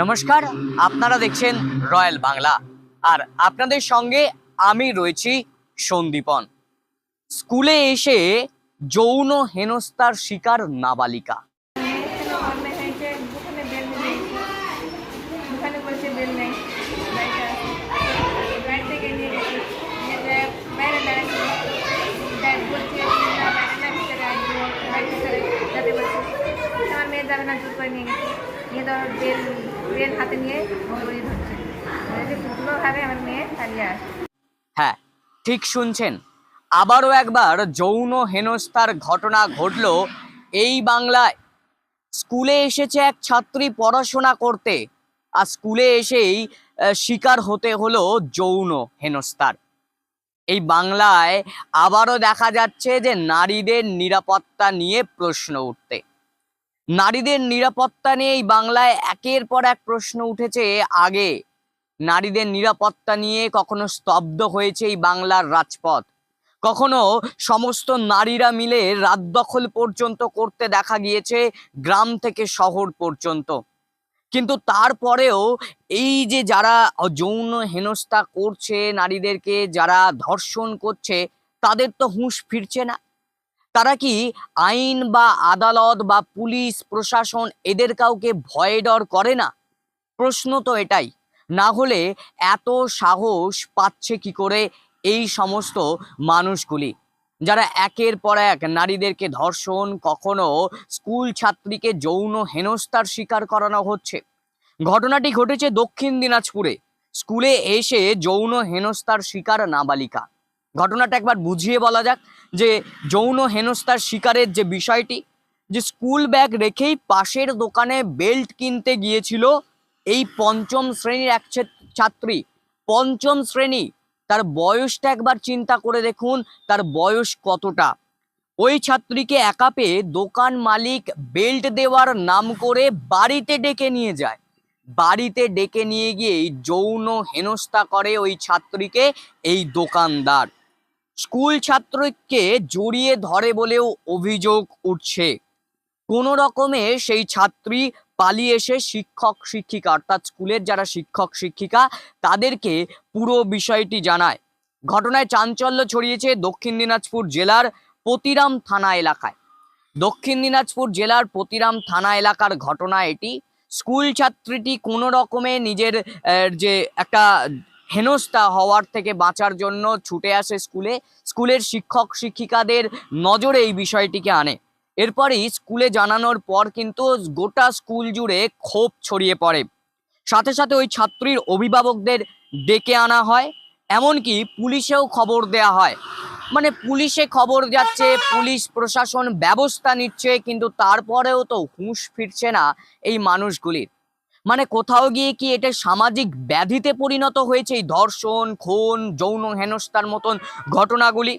নমস্কার, আপনারা দেখছেন রয়্যাল বাংলা। আর আপনাদের সঙ্গে আমি রয়েছি সন্দীপন। স্কুলে এসে যৌন হেনস্থার শিকার নাবালিকা। না নিয়ে ধর বেল বেল হাতে নিয়ে দড়ি ধরছে। ধরে টুকলো ভাবে আমার মেয়ে পালিয়ে আসে। হ্যাঁ ঠিক শুনছেন। আবারও একবার যৌন হেনস্থার ঘটনা ঘটল এই বাংলায়। স্কুলে এসেছে এক ছাত্রী পড়াশোনা করতে। আর স্কুলে এসেই শিকার হতে হলো যৌন হেনস্থার। এই বাংলায় আবারও দেখা যাচ্ছে যে নারীদের নিরাপত্তা নিয়ে প্রশ্ন উঠতে। নারীদের নিরাপত্তা নিয়ে এই বাংলায় একের পর এক প্রশ্ন উঠেছে আগে। নারীদের নিরাপত্তা নিয়ে কখনো স্তব্ধ হয়েছে এই বাংলার রাজপথ। কখনো সমস্ত নারীরা মিলে রাত দখল পর্যন্ত করতে দেখা গিয়েছে গ্রাম থেকে শহর পর্যন্ত। কিন্তু তারপরেও এই যে যারা যৌন হেনস্থা করছে নারীদেরকে, যারা ধর্ষণ করছে, তাদের তো হুঁশ ফিরছে না। তারা কি আইন বা আদালত বা পুলিশ, প্রশাসন এদের কাউকে ভয় ডর করে না? প্রশ্ন তো এটাই। না হলে এত সাহস পাচ্ছে কি করে এই সমস্ত মানুষগুলি? যারা একের পর এক নারীদেরকে ধর্ষণ, কখনো স্কুল ছাত্রীকে যৌন হেনস্থার শিকার করানো হচ্ছে। ঘটনাটি ঘটেছে দক্ষিণ দিনাজপুরে। স্কুলে এসে যৌন হেনস্থার শিকার নাবালিকা। ঘটনাটা একবার বুঝিয়ে বলা যাক যে যৌন হেনস্থার শিকারের যে বিষয়টি, যে স্কুল ব্যাগ রেখেই পাশের দোকানে বেল্ট কিনতে গিয়েছিল এই পঞ্চম শ্রেণির এক ছাত্রী। পঞ্চম শ্রেণি, তার বয়সটা একবার চিন্তা করে দেখুন, তার বয়স কতটা? ওই ছাত্রীকে একা পেয়ে দোকান মালিক বেল্ট দেওয়ার নাম করে বাড়িতে ডেকে নিয়ে যায়। বাড়িতে ডেকে নিয়ে গিয়ে যৌন হেনস্থা করে ওই ছাত্রীকে এই দোকানদার। স্কুল ছাত্রকে জড়িয়ে ধরে বলেও অভিযোগ উঠছে। কোনো রকমে সেই ছাত্রী পালিয়ে এসে শিক্ষক, শিক্ষিকা অর্থাৎ স্কুলের যারা শিক্ষক, শিক্ষিকা, তাদেরকে পুরো বিষয়টি জানায়। ঘটনায় চাঞ্চল্য ছড়িয়েছে দক্ষিণ দিনাজপুর জেলার পতিরাম থানা এলাকায়। দক্ষিণ দিনাজপুর জেলার পতিরাম থানা এলাকার ঘটনা এটি। স্কুল ছাত্রীটি কোনো রকমে নিজের যে একটা হেনস্থা হওয়ার থেকে বাঁচার জন্য ছুটে আসে স্কুলে। স্কুলের শিক্ষক শিক্ষিকাদের নজরে এই বিষয়টিকে আনে। এরপরই স্কুলে জানানোর পর কিন্তু গোটা স্কুল জুড়ে ক্ষোভ ছড়িয়ে পড়ে। সাথে সাথে ওই ছাত্রীর অভিভাবকদের ডেকে আনা হয়, এমনকি পুলিশেও খবর দেয়া হয়। মানে পুলিশে খবর যাচ্ছে, পুলিশ প্রশাসন ব্যবস্থা নিচ্ছে, কিন্তু তারপরেও তো হুঁশ ফিরছে না এই মানুষগুলির। মানে কোথাও গিয়ে কি এটা সামাজিক ব্যাধিতে পরিণত হয়েছে? এই ধর্ষণ, খুন, যৌন হেনস্থার মতন ঘটনাগুলি?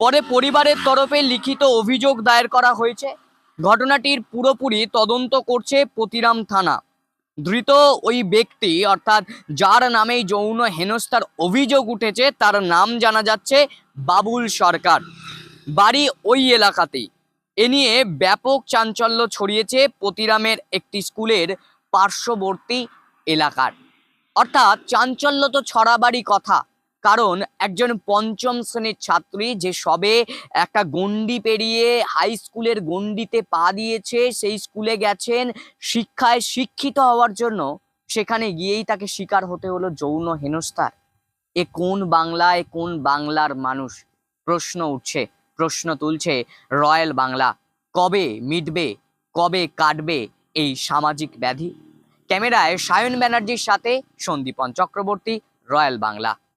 পরে পরিবারের তরফে লিখিত অভিযোগ দায়ের করা হয়েছে। ঘটনাটির পুরোপুরি তদন্ত করছে পতিরাম থানা। ধৃত ওই ব্যক্তি, অর্থাৎ যার নামে যৌন হেনস্থার অভিযোগ উঠেছে, তার নাম জানা যাচ্ছে বাবুল সরকার। বাড়ি ওই এলাকাতেই। এ নিয়ে ব্যাপক চাঞ্চল্য ছড়িয়েছে পতিরামের একটি স্কুলের পার্শ্ববর্তী এলাকার। অর্থাৎ চাঞ্চল্য তো ছড়াবারই কথা। কারণ একজন পঞ্চম শ্রেণির ছাত্রী যে সবে একটা গণ্ডি পেরিয়ে হাই স্কুলের গণ্ডিতে পা দিয়েছে, সেই স্কুলে গেছেন, শিক্ষায় শিক্ষিত হওয়ার জন্য সেখানে গিয়েই তাকে শিকার হতে হলো যৌন হেনস্থার। এ কোন বাংলায় কোন বাংলার মানুষ? প্রশ্ন উঠছে, প্রশ্ন তুলছে রয়্যাল বাংলা। কবে মিটবে, কবে কাটবে এই সামাজিক ব্যাধি। ক্যামেরায় সায়ন ব্যানার্জির সাথে সন্দীপন চক্রবর্তী রয়্যাল বাংলা।